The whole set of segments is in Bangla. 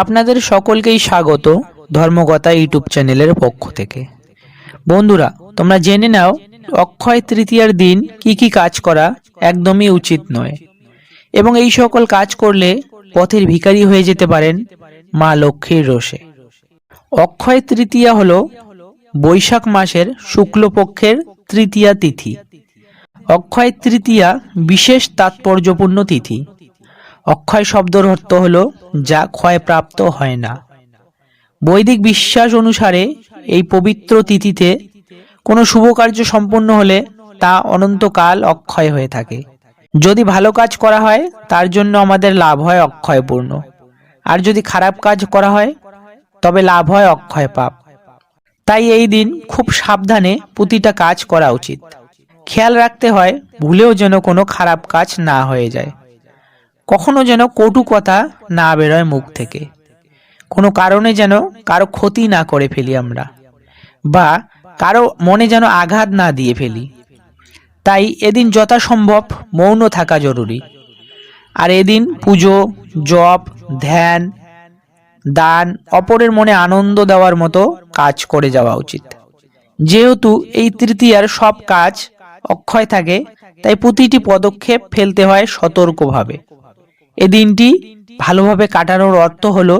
আপনাদের সকলকেই স্বাগত ধর্মকথা ইউটিউব চ্যানেলের পক্ষ থেকে। বন্ধুরা, তোমরা জেনে নাও, অক্ষয় তৃতীয়ার দিন কি কি কাজ করা একদমই উচিত নয়। এবং এই সকল কাজ করলে পথের ভিখারি হয়ে যেতে পারেন মা লক্ষ্মীর রোষে। অক্ষয় তৃতীয়া হল বৈশাখ মাসের শুক্লপক্ষের তৃতীয়া তিথি। অক্ষয় তৃতীয়া বিশেষ তাৎপর্যপূর্ণ তিথি। অক্ষয় শব্দর অর্থ হল, যা ক্ষয়প্রাপ্ত হয় না। বৈদিক বিশ্বাস অনুসারে এই পবিত্র তিথিতে কোনো শুভ কার্য সম্পন্ন হলে তা অনন্তকাল অক্ষয় হয়ে থাকে। যদি ভালো কাজ করা হয়, তার জন্য আমাদের লাভ হয় অক্ষয়পূর্ণ। আর যদি খারাপ কাজ করা হয়, তবে লাভ হয় অক্ষয় পাপ। তাই এই দিন খুব সাবধানে প্রতিটা কাজ করা উচিত। খেয়াল রাখতে হয়, ভুলেও যেন কোনো খারাপ কাজ না হয়ে যায়। কখনো যেন কটু কথা না বেরোয় মুখ থেকে। কোনো কারণে যেন কারও ক্ষতি না করে ফেলি আমরা, বা কারও মনে যেন আঘাত না দিয়ে ফেলি। তাই এদিন যথাসম্ভব মৌন থাকা জরুরি। আর এদিন পুজো, জপ, ধ্যান, দান, অপরের মনে আনন্দ দেওয়ার মতো কাজ করে যাওয়া উচিত। যেহেতু এই তৃতীয়ার সব কাজ অক্ষয় থাকে, তাই প্রতিটি পদক্ষেপ ফেলতে হয় সতর্কভাবে। এ দিনটি ভালোভাবে কাটানোর অর্থ হলো,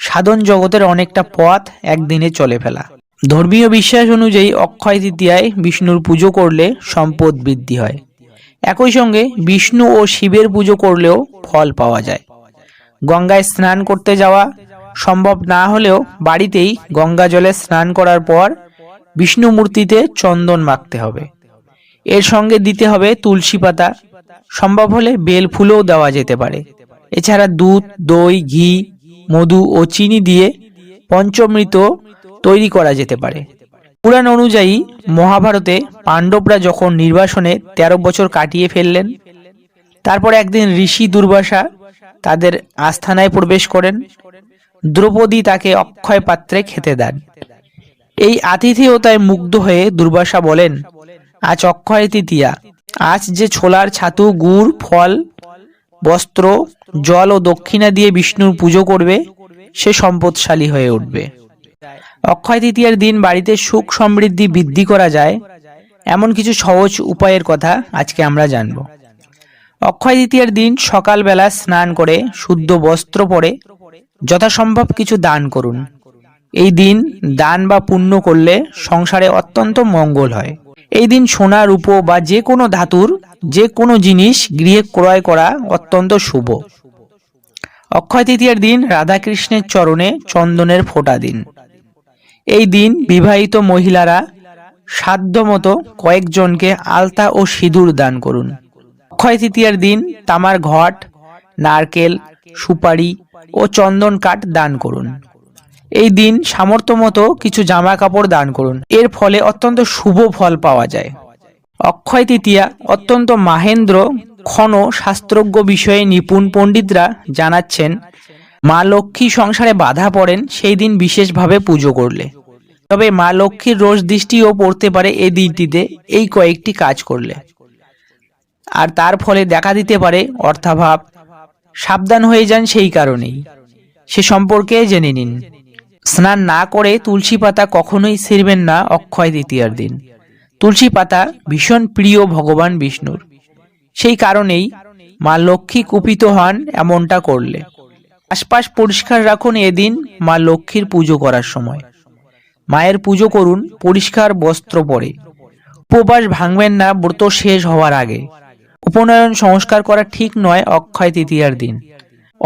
সাধন জগতের অনেকটা পথ একদিনে চলে ফেলা। ধর্মীয় বিশ্বাস অনুযায়ী অক্ষয় তৃতীয়ায় বিষ্ণুর পুজো করলে সম্পদ বৃদ্ধি হয়। একই সঙ্গে বিষ্ণু ও শিবের পুজো করলেও ফল পাওয়া যায়। গঙ্গায় স্নান করতে যাওয়া সম্ভব না হলেও বাড়িতেই গঙ্গা জলে স্নান করার পর বিষ্ণু মূর্তিতে চন্দন মাখতে হবে। এর সঙ্গে দিতে হবে তুলসী পাতা সম্ভব হলে বেল ফুলও দেওয়া যেতে পারে। এছাড়া দুধ, দই, ঘি, মধু ও চিনি দিয়ে পঞ্চমৃত তৈরি করা যেতে পারে। পুরাণ অনুযায়ী মহাভারতে পাণ্ডবরা যখন নির্বাসনে তেরো বছর কাটিয়ে ফেললেন, তারপর একদিন ঋষি দুর্বাসা তাদের আস্থানায় প্রবেশ করেন। দ্রৌপদী তাকে অক্ষয় পাত্রে খেতে দেন। এই আতিথেয়তায় মুগ্ধ হয়ে দুর্বাসা বলেন, আজ অক্ষয় তৃতীয়া। আজ যে ছোলার ছাতু, গুড়, ফল, বস্ত্র, জল ও দক্ষিণা দিয়ে বিষ্ণুর পুজো করবে, সে সম্পদশালী হয়ে উঠবে। অক্ষয় তৃতীয়ার দিন বাড়িতে সুখ সমৃদ্ধি বৃদ্ধি করা যায়, এমন কিছু সহজ উপায়ের কথা আজকে আমরা জানব। অক্ষয় তৃতীয়ার দিন সকালবেলা স্নান করে, শুদ্ধ বস্ত্র পরে, যথাসম্ভব কিছু দান করুন। এই দিন দান বা পুণ্য করলে সংসারে অত্যন্ত মঙ্গল হয়। এই দিন সোনা, রূপো বা যে কোনো ধাতুর যে কোনো জিনিস গৃহে ক্রয় করা অত্যন্ত শুভ। অক্ষয় তৃতীয়ার দিন রাধাকৃষ্ণের চরণে চন্দনের ফোঁটা দিন। এই দিন বিবাহিত মহিলারা সাধ্যমতো কয়েকজনকে আলতা ও সিঁদুর দান করুন। অক্ষয় তৃতীয়ার দিন তামার ঘট, নারকেল, সুপারি ও চন্দন কাঠ দান করুন। এই দিন সামর্থ্য মতো কিছু জামা কাপড় দান করুন। এর ফলে অত্যন্ত শুভ ফল পাওয়া যায়। অক্ষয় তৃতীয়া, অত্যন্ত মাহেন্দ্র ক্ষণ শাস্ত্রজ্ঞ বিষয়ে নিপুণ পণ্ডিতরা জানাচ্ছেন, মা লক্ষ্মী সংসারে বাধা পড়েন, সেই দিন বিশেষভাবে পুজো করলে। তবে মা লক্ষ্মীর রোজ দৃষ্টিও পড়তে পারে এই দিনটিতে, এই কয়েকটি কাজ করলে। আর তার ফলে দেখা দিতে পারে অর্থাভাব। সাবধান হয়ে যান সেই কারণেই। সে সম্পর্কে জেনে নিন। স্নান না করে তুলসী পাতা কখনোই ছিঁড়বেন না অক্ষয় তৃতীয়ার দিন। তুলসী পাতা ভীষণ প্রিয় ভগবান বিষ্ণুর। সেই কারণেই মা লক্ষ্মী কুপিত হন এমনটা করলে। আশপাশ পরিষ্কার রাখুন এদিন মা লক্ষ্মীর পুজো করার সময়। মায়ের পুজো করুন, পরিষ্কার বস্ত্র পরে। উপবাস ভাঙবেন না, ব্রত শেষ হওয়ার আগে। উপনয়ন সংস্কার করা ঠিক নয় অক্ষয় তৃতীয়ার দিন।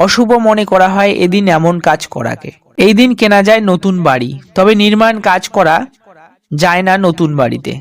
অশুভ মনে করা হয় এদিন এমন কাজ করাকে। এই দিন কেনা যায় নতুন বাড়ি, তবে নির্মাণ কাজ করা যায় না নতুন বাড়িতে।